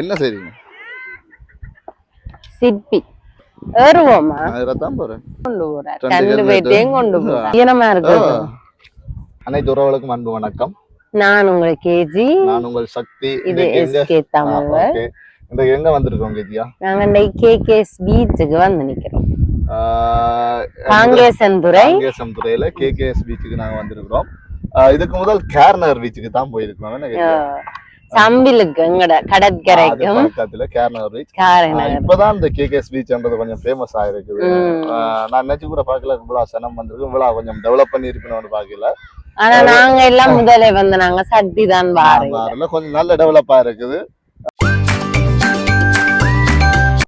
என்ன செய்றீங்க? சிற்பி ஏறுவோமா? நான் தான் போறேன். கொண்டு போறார் ரெண்டு. பேர்ட்டையும் கொண்டு போறார் ஈரமா இருக்கு அனைத்து உறவுகளுக்கும் அன்பு வணக்கம். நான் உங்களை கேஜி. நான் உங்கள் சக்தி. இது எஸ்கே தமிழ். இன்றைக்கு எங்க வந்திருக்கோம் கேஜியா? நாங்க இன்னைக்கு கேகேஎஸ் பீச்சுக்கு வந்து நிக்கிறோம். காங்கேசன்துறை காங்கேசம் துறையில கேகேஎஸ் பீச்சுக்கு நாங்க வந்திருக்கிறோம். இதுக்கு முதல் கேர்னர் பீச்சுக்கு தான் போயிருக்கோம்? சம்பிலுக்கு எங்கட கடற்கரைக்கும் பக்கத்துல கேர்னர் பீச் காரைநகர் இப்பதான் இந்த கேகேஎஸ் பீச்ன்றது கொஞ்சம் ஃபேமஸ் ஆயிருக்குது. நான் நினைச்சு கூட பார்க்கல இவ்வளவு சனம் வந்திருக்கு இவ்வளவு கொஞ்சம் டெவலப் பண்ணி இருக்கணும்னு பார்க்கல. ஆனா நாங்க எல்லாம் முதலே வந்து நாங்க சக்தி தான் அதுல கொஞ்சம் நல்ல டெவலப்பா இருக்குது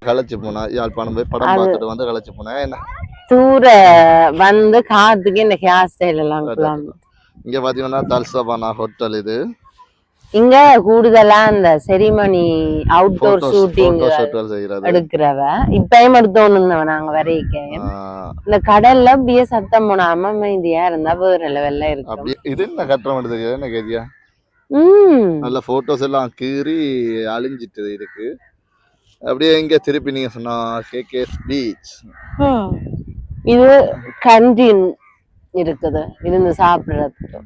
களைச்சு போனா யாழ்ப்பாணம் போய் படம் பார்த்துட்டு வந்து களைச்சு போனேன் என்ன? தூர வந்து காத்துக்கு இந்த ஹேர் ஸ்டைல் எல்லாம். இங்க பாத்தீங்கன்னா தல்சபானா ஹோட்டல் இது. இங்க கூடுதலா இந்த செரிமனி அவுட்டோர் ஷூட்டிங் எடுக்கிறவ. இப்பயும் எடுத்தோன்னு நாங்க வரைக்க ஆஹ் இந்த கடல்ல அப்படியே சத்தம் போடாம அமைதியா இருந்தா வேற லெவல்ல அப்படி இது என்ன கட்டுறம் தெரியாது? என்ன கேதியா நல்ல போட்டோஸ் எல்லாம் கீறி அழிஞ்சிட்டு இருக்கு. அப்படியே இங்க திருப்பி நீங்க சொன்னா கேகேஎஸ் பீச் இது கண்டின் இருக்குது. இருந்து சாப்பிடுறதுக்கு.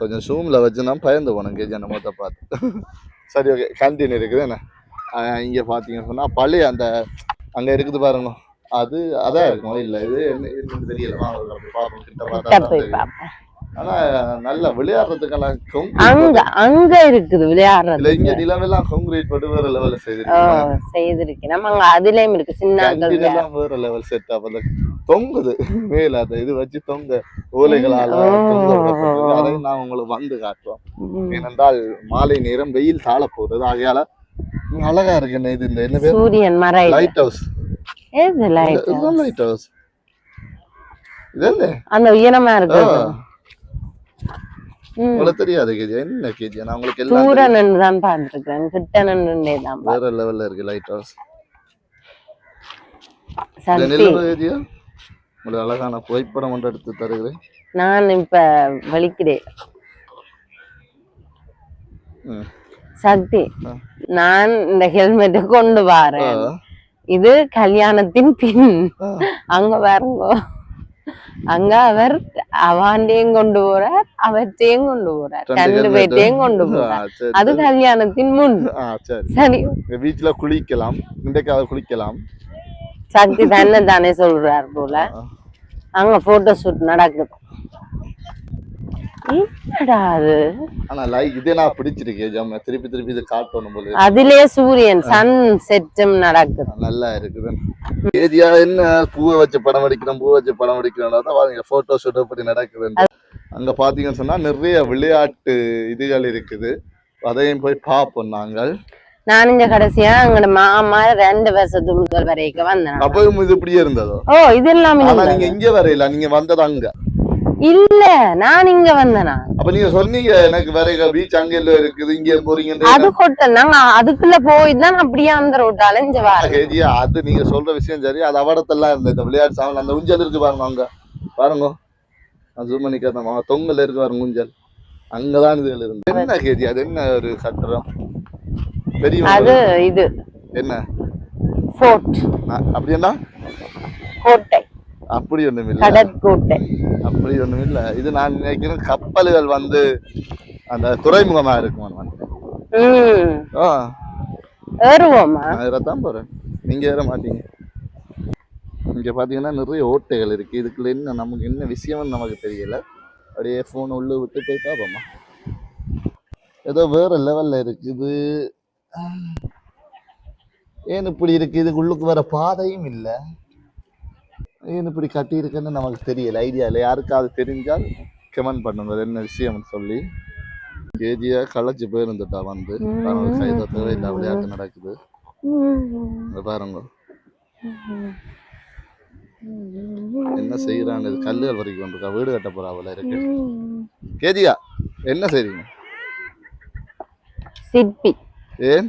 கொஞ்சம் ஜூம்ல வச்சு நான் பயந்து போனேன் கேஜி அந்த மொத்த பார்த்து. சரி ஓகே கேன்டீன் இருக்குது என்ன? இங்க பாத்தீங்கன்னு சொன்னா பழைய அந்த அங்க இருக்குது பாருங்க. அது அதான் இருக்கும் இல்ல இது தெரியல. ஆனா நல்ல விளையாடுறதுக்கெல்லாம் அங்க அங்க இருக்குது விளையாடுறது. இங்க நிலவெல்லாம் கான்கிரீட் போட்டு வேற லெவல்ல ஓ செய்திருக்காங்க செய்திருக்கு. நம்ம அங்க அதுலயும் இருக்கு சின்ன வேற லெவல் செட் அந்த தொங்குது மேல இது வச்சு தொங்க ஓலைகளால நான் உங்களுக்கு வந்து காட்டுவோம் ஏனென்றால் மாலை நேரம் வெயில் தாழ போகுது ஆகையால அழகா இருக்கு. இது இந்த என்ன பேர்? சூரியன் மறை. லைட் ஹவுஸ் ஏது லைட் ஹவுஸ் இது அந்த உயரமா இருக்கு. உங்களுக்கு தெரியாது கேஜி என்ன கேஜி நான் உங்களுக்கு எல்லாம் தூர. நின்று தான் பார்த்துருக்கேன். கிட்ட நின்றுட்டே தான். வேற லெவல்ல இருக்கு லைட் ஹவுஸ் கேஜியா உங்களுக்கு அழகான புகைப்படம் ஒன்று எடுத்து தருகிறேன். நான் இப்ப வலிக்கிறேன். சக்தி. நான் இந்த ஹெல்மெட்டை கொண்டு வரேன். இது கல்யாணத்தின் பின். அங்க பாருங்க. அங்க அவர் அவாண்டையும் கொண்டு போறார் அவற்றையும் கொண்டு போறார் ரெண்டு. பேர்ட்டையும் கொண்டு போறார் அது. கல்யாணத்தின் முன் சரி பீச்ல குளிக்கலாம் இன்றைக்காவது குளிக்கலாம் சக்தி தானே தானே சொல்றார் போல. அங்க போட்டோ ஷூட் நடக்குது என்னடா அது? ஆனா லைக் இதே நான் பிடிச்சிருக்கேன் ஜம்ம திருப்பி திருப்பி இது காட்டணும் போல. அதிலே சூரியன் சன் செட்டும் நடக்குது. நல்லா இருக்குது. ஏரியா என்ன? பூவை வச்சு படம் அடிக்கிறோம் பூவை வச்சு படம் அடிக்கிறோம் தான் பாருங்க போட்டோ ஷூட் எப்படி நடக்குது அங்க பாத்தீங்கன்னு சொன்னா நிறைய விளையாட்டு இதுகள் இருக்குது. அதையும் போய் பார்ப்போம் நாங்கள். நான் இங்க கடைசியா எங்களோட மாமா ரெண்டு வருஷத்துக்கு முதல் வரைக்கும் வந்தேன். அப்பவும் இது இப்படியே இருந்ததோ? ஓ இது இல்ல. நீங்க இங்க வரையில நீங்க வந்தது அங்க. இல்ல நான் இங்க வந்தேனா? அப்ப நீங்க சொன்னீங்க எனக்கு வேற பீச் அங்க இல்ல இருக்குது இங்க போறீங்க அது ஹோட்டல் நாங்க அதுக்குள்ள போய் தான் அப்படியே அந்த ரோட்டு அலைஞ்சு வாரு கேஜியா அது நீங்க சொல்ற விஷயம் சரி அது அவடத்தெல்லாம் இருந்த இந்த விளையாட்டு சாமி அந்த ஊஞ்சல் இருக்கு பாருங்க அங்க. பாருங்க. நான் ஜூம் பண்ணி கேட்டேன் தொங்கல் இருக்கு பாருங்க ஊஞ்சல். அங்கதான் இதுகள் இருந்து என்ன கேஜி அது என்ன ஒரு கட்டடம்? பெரிய அது இது. என்ன? ஃபோர்ட் அப்படின்னா கோட்டை அப்படி ஒண்ணும் இல்ல கடற்கோட்டை. அப்படி ஒண்ணும் இல்ல இது நான் நினைக்கிறேன் கப்பல்கள் வந்து அந்த துறைமுகமா இருக்குமா ஏறுவோமா? நான் தான் போறேன். நீங்க ஏற மாட்டீங்க. இங்க பாத்தீங்கன்னா நிறைய ஓட்டைகள் இருக்கு. இதுக்குள்ள என்ன நமக்கு என்ன விஷயம்னு நமக்கு தெரியல. அப்படியே போன் உள்ள விட்டு போய் பார்ப்போமா. ஏதோ வேற லெவல்ல இருக்குது. ஏன் இப்படி இருக்கு? உள்ளுக்கு வர பாதையும் இல்ல. ஏன் இப்படி கட்டி இருக்குன்னு நமக்கு தெரியல. ஐடியா இல்லை. யாருக்காவது தெரிஞ்சால் கமெண்ட் பண்ணுங்க. என்ன விஷயம்னு சொல்லி. கேஜியா களைச்சு போயிருந்துட்டா வந்து. கைத தேவையில்லை விளையாட்டு நடக்குது. பாருங்க. என்ன செய்யறான்னு கல்லுகள் வரைக்கும் வந்திருக்கா வீடு கட்ட போறா அவள இருக்கு. கேஜியா என்ன செய்றீங்க? சிற்பி. ஏன்?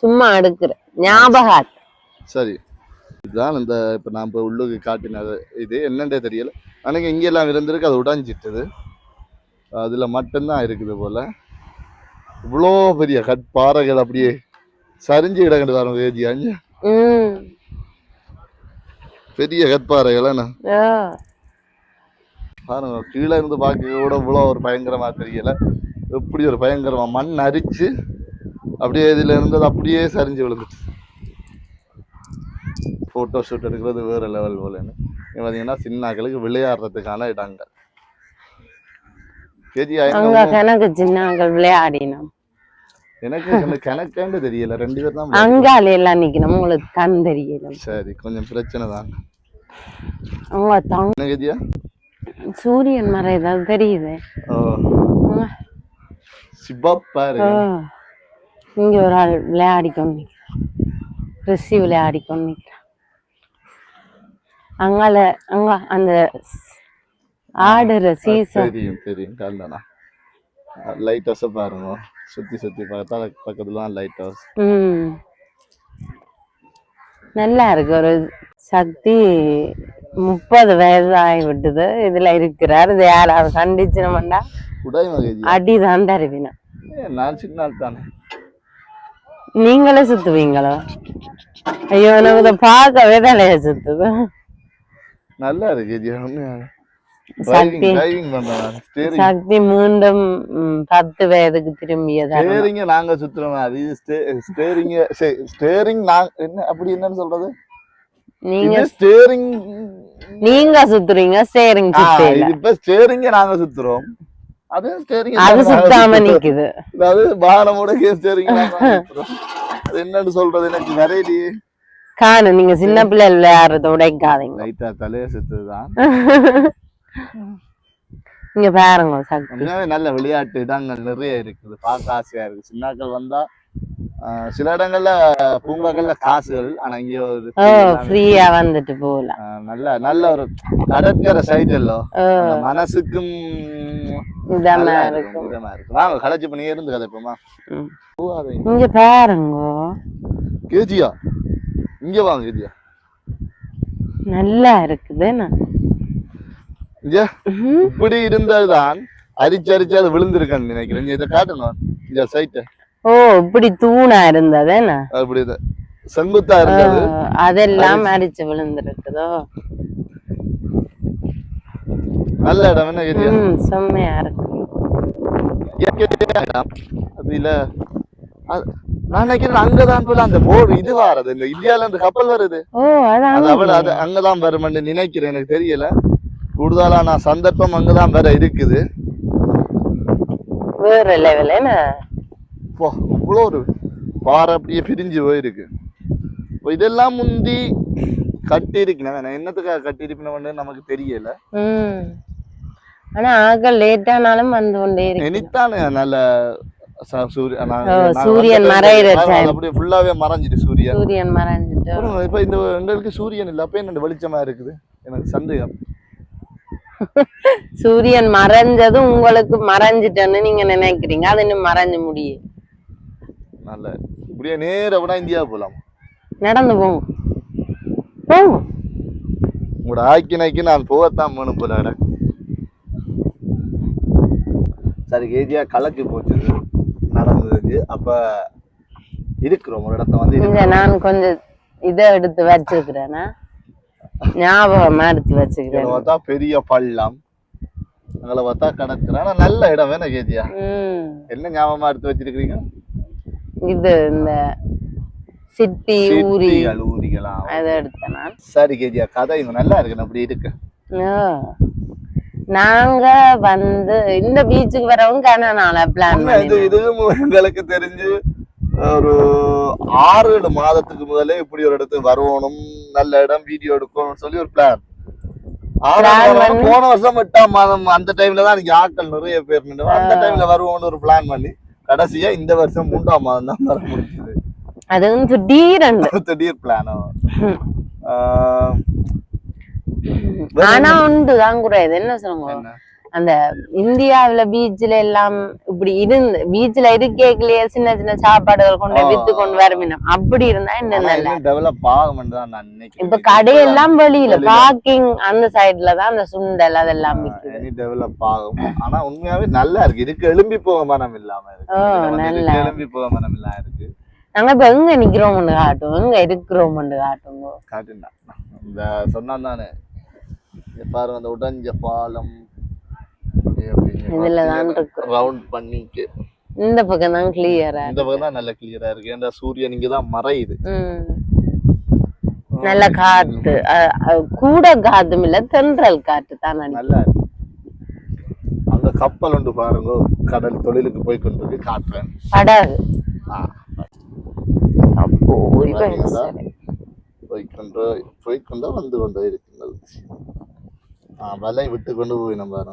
சும்மா எடுக்கிற ஞாபகார்த்தம். சரி. இதுதான் இந்த இப்ப நான் இப்ப உள்ளுக்கு காட்டினது இது. என்னன்றே தெரியல. அன்னைக்கு இங்க எல்லாம் இருந்திருக்கு அது உடைஞ்சிட்டது. அதுல மட்டும்தான் இருக்குது போல. இவ்வளோ பெரிய கற்பாறைகள் அப்படியே சரிஞ்சு கிடக்குது பாருங்க ஏஜி. அஞ்சு. ம். பெரிய கற்பாறைகள் என்ன? பாருங்க கீழே இருந்து பார்க்க கூட இவ்வளோ ஒரு பயங்கரமா தெரியல. எப்படி ஒரு பயங்கரமா மண் அரிச்சு அப்படியே இதுல இருந்தது அப்படியே சரிஞ்சு விழுந்துச்சு போட்டோ ஷூட் எடுக்கிறது வேற லெவல் போலன்னு. இங்க பாத்தீங்கன்னா சின்னாக்களுக்கு விளையாடுறதுக்கான இடங்கள். கணக்கு சின்னங்கள் விளையாடினோம். எனக்கு கணக்காண்டு தெரியல. ரெண்டு பேர் தான் அங்கால எல்லாம் நிக்கணும். உங்களுக்கு கண் தெரியல. சரி கொஞ்சம் பிரச்சனை தான். அவங்க தங்க சூரியன் மறை ஏதாவது தெரியுது? ஓ. இங்க ஒரு ஆள் விளையாடி கொண்டு ரிஷி விளையாடி கொண்டு அங்கால அங்க அந்த ஆடுற சீசன் தெரியும் தெரியும். கல்லணா. லைட் ஹவுஸை பாருங்க. சுத்தி சுத்தி பார்த்தா பக்கத்துல லைட் ஹவுஸ் நல்லா இருக்கு. ஒரு சக்தி முப்பது வயது ஆகி விட்டுது. இதுல இருக்கிறார். இது யாராவது மகேஜி அடிதான் தருவினா. நான் சின்ன ஆள் தானே. நீங்களே சுத்துவீங்களோ? ஐயோ எனக்கு பார்க்கவே தலைய சுத்துது. நல்லா இருக்கு ஜி ஸ்டேரிங் சக்தி. மீண்டும் பத்து வயதுக்கு திரும்பியதா ஸ்டேரிங்க நாங்க சுத்துறோம். அது ஸ்டேரிங் ஸ்டேரிங் நான் என்ன அப்படி என்னன்னு சொல்றது? நீங்க ஸ்டேரிங் நீங்க சுத்துறீங்க ஸ்டேரிங் இப்ப ஸ்டேரிங்க நாங்க சுத்துறோம். அது ஸ்டேரிங் அது சுத்தாம நிக்குது. அதாவது வாகனமோட ஸ்டேரிங் அது என்னன்னு சொல்றது எனக்கு நிறைய காணு நீங்க சின்ன பிள்ளை விளையாடுறத உடைக்காதீங்க லைட்டா தலைய சுத்துதான் இங்க பாருங்க சக்தி நல்ல விளையாட்டு இடங்கள் நிறைய இருக்குது. பார்க்க ஆசையா இருக்கு. சின்னாக்கள் வந்தா சில இடங்கள்ல பூங்காக்கள்ல காசுகள் ஆனா இங்க ஒரு ஃப்ரீயா வந்துட்டு போகலாம். நல்ல நல்ல ஒரு கடற்கரை சைடு அந்த மனசுக்கும் இதமா இருக்கும். இருக்கும், இதமா இருக்கும். வாங்க களைச்சு பண்ணி இருந்து கதைப்போமா இங்க பாருங்க. கேஜியா? இங்க வாங்க கேஜியா நல்லா இருக்குது. இப்படி இருந்ததுதான் அரிச்சு அரிச்சு அது விழுந்திருக்கான்னு நினைக்கிறேன். இதை காட்டணும். இந்த சைட்டை ஓ இப்படி தூணா இருந்தது என்ன? அப்படி இது செங்குத்தா இருந்தது. அதெல்லாம் அடிச்சு விழுந்திருக்குதோ? நல்ல இடம் என்ன கேட்டியா செம்மையா இருக்கு. இயற்கையான நான் நினைக்கிறேன் அங்கதான் போல அந்த போர்டு இது வாரது. இந்த இந்தியால இருந்து கப்பல் வருது. ஓ அதான் அது அவள் அது அங்கதான் வருமென்னு நினைக்கிறேன் எனக்கு தெரியல. கூடுதலான சந்தர்ப்பம் அங்கதான் வேற இருக்குது. வேற லெவல் என்ன? போ இவ்வளோ ஒரு பாறை அப்படியே பிரிஞ்சு போயிருக்கு. இப்போ இதெல்லாம் முந்தி கட்டி இருக்கணும் என்னத்துக்காக கட்டி இருக்கணும்னு நமக்கு தெரியல. ம். ஆனா ஆக லேட்டானாலும் வந்து கொண்டே இருக்கு. நல்ல சூரியன் மறையிற அப்படியே ஃபுல்லாவே மறைஞ்சிட்டு சூரியன். சூரியன் மறைஞ்சிட்டு. இப்ப இந்த எங்களுக்கு சூரியன் இல்ல அப்ப என்ன வெளிச்சமா இருக்குது? எனக்கு சந்தேகம். சூரியன் மறைஞ்சதும் உங்களுக்கு மறைஞ்சிட்டேன்னு நீங்க நினைக்கிறீங்க அது இன்னும் மறைஞ்சு முடியும் நல்ல இப்படியே நேரா கூட இந்தியா போலாம். நடந்து போங்க போங்க உங்களோட ஆக்கினைக்கு நான் போகத்தான் வேணும் போல. சரி கேஜியா கலக்கு போச்சு நடந்தது அப்ப இருக்கிறோம் ஒரு இடத்த வந்து இங்க. நான் கொஞ்சம் இதை எடுத்து வச்சிருக்கிறேன்னா ஞாபகமா எடுத்து வச்சுக்கிறேன் பார்த்தா பெரிய பள்ளம். அங்கே பார்த்தா கடற்கரை ஆனா நல்ல இடம் வேணா கேஜியா என்ன ஞாபகமா எடுத்து வச்சிருக்கீங்க இது இந்த சிட்டி ஊரி. சிட்டிகள், ஊரிகளா அதை எடுத்தேன் நான். சரி கேஜியா கதை இங்க நல்லா இருக்கு. அப்படி இருக்கு. நாங்க வந்து இந்த பீச்சுக்கு வரவும் கனநாள பிளான் இது இதுவும் எங்களுக்கு தெரிஞ்சு ஒரு ஆறு ஏழு மாதத்துக்கு முதலே இப்படி ஒரு இடத்துக்கு வரணும் நல்ல இடம் வீடியோ எடுக்கணும்னு சொல்லி ஒரு பிளான் போன வருஷம் எட்டாம் மாதம் அந்த டைம்ல தான் எனக்கு ஆட்கள் நிறைய பேர் நின்று அந்த டைம்ல வருவோம்னு ஒரு பிளான் பண்ணி கடைசியா இந்த வருஷம் மூன்றாம் மாதம் தான் வர முடிஞ்சது. அதுவும் திடீரென்று. திடீர் பிளானோ ஆனா உண்டு தான் குறையுது என்ன சொல்லுங்க? என்ன? அந்த இந்தியாவுல பீச்ல எல்லாம் இப்படி இருந்து பீச்ல இருக்கேக்கலையே சின்ன சின்ன சாப்பாடுகள் கொண்டு வித்து கொண்டு வரமினம் அப்படி இருந்தா நினைக்கிறேன். இப்ப கடையெல்லாம் வெளியில. பார்க்கிங் அந்த சைடுல தான் அந்த சுண்டல் அதெல்லாம் டெவலப் ஆகும். ஆனா உண்மையாவே நல்லா இருக்கு. இதுக்கு எழும்பி போக மனம் இல்லாம இருக்கு. எழும்பி போக மனம் இல்லாம இருக்கு. நாங்க இப்ப எங்க நிக்கிறோம்னு காட்டும். எங்க இருக்கிறோம்னு காட்டுங்க. காட்டுண்டா இந்த சொன்னான் தானே. பாருங்க அந்த உடஞ்ச பாலம். ரவுண்ட் பண்ணிக்கு இந்த பக்கம் தான் கிளியரா இந்த பக்கம் தான் நல்ல கிளியரா இருக்கு. ஏன்டா சூரியன் இங்க தான் மறையுது. நல்ல காத்து. கூட காத்தும் இல்ல தென்றல் காத்து தான். நல்லா அங்க கப்பல் உண்டு பாருங்க. கடல் தொழிலுக்கு போய் கொண்டிருக்கு காட்டுறேன் படகு அப்போ பாத்தீங்களா? சரி. போய்க்கொண்டு போய்க்கொண்டோ வந்து கொண்டோ இருக்கின்றது ஆ வலை விட்டு கொண்டு போய் நம்ம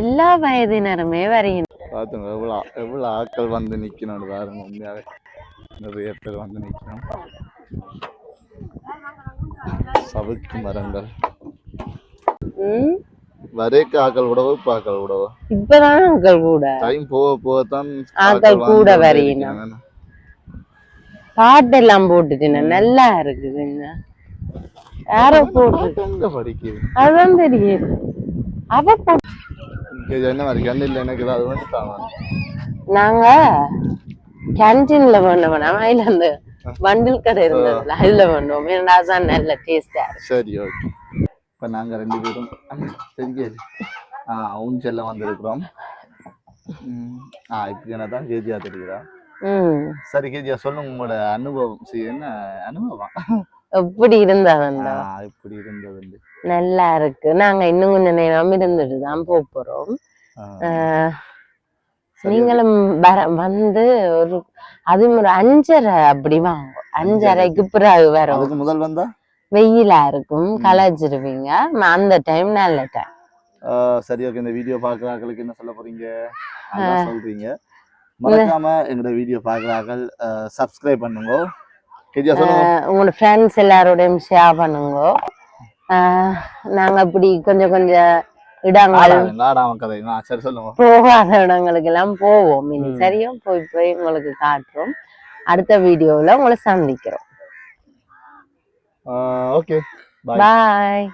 எல்லா வயதினருமே வரையணும் பார்த்துங்க எவ்வளோ எவ்வளோ ஆட்கள் வந்து நிற்கணும் பாருங்க உண்மையாவே. நிறைய பேர் வந்து நிற்கணும் சவுக்கு மரங்கள். வரைக்கு ஆக்கள் விடவோ இப்போ ஆக்கள் விடவோ இப்பதான் அங்கிள் கூட. டைம் போக போகத்தான் ஆட்கள் வந்து கூட. இருக்காங்க. பாட்டெல்லாம் போட்டுட்டு நல்லா இருக்குதுங்க. யாரோ போட்டு அதான் தெரியுது. அவ நாங்க கேன்டீன்ல பண்ண வேணாம்? இல்ல அந்த பண்டில் கடை இருந்ததுல அதுல பண்ணுவோம் ஏன்னா அதான் நல்ல டேஸ்டா சரி ஓகே இப்போ நாங்கள் ரெண்டு பேரும் தெரியாது ஆ ஊஞ்சல்ல வந்திருக்கிறோம். ம், ஆ இப்படி என்ன தான் கேஜியா தெரியுதா? சரி கேஜியா சொல்லுங்க உங்களோட அனுபவம். என்ன அனுபவம்? எப்படி இருந்தா ஆ, வந்தா இப்படி இருந்தது நல்லா இருக்கு நாங்க இன்னும் கொஞ்ச நேரம் இருந்துட்டு தான் போறோம். நீங்களும் வர வந்து ஒரு அதுவும் ஒரு அஞ்சரை அப்படி வாங்க. அஞ்சரைக்கு பிறகு வரும். முதல் வந்தா? வெயிலா இருக்கும். களைச்சிருவீங்க அந்த டைம் நல்ல டைம் சரி ஓகே. இந்த வீடியோ பார்க்குறாங்களுக்கு என்ன சொல்ல போறீங்க? சொல்றீங்க. மறக்காம எங்களோட வீடியோ பார்க்குறாக்கள் சப்ஸ்கிரைப் பண்ணுங்க. உங்களோட ஃப்ரெண்ட்ஸ் எல்லாரோடையும் ஷேர் பண்ணுங்க. நாங்க இப்படி கொஞ்சம் கொஞ்சம் இடங்கள் போகாத இடங்களுக்கு எல்லாம் போவோம். இனி போய் போய் உங்களுக்கு காட்டுறோம். அடுத்த வீடியோவில் உங்களை சந்திக்கிறோம். Okay bye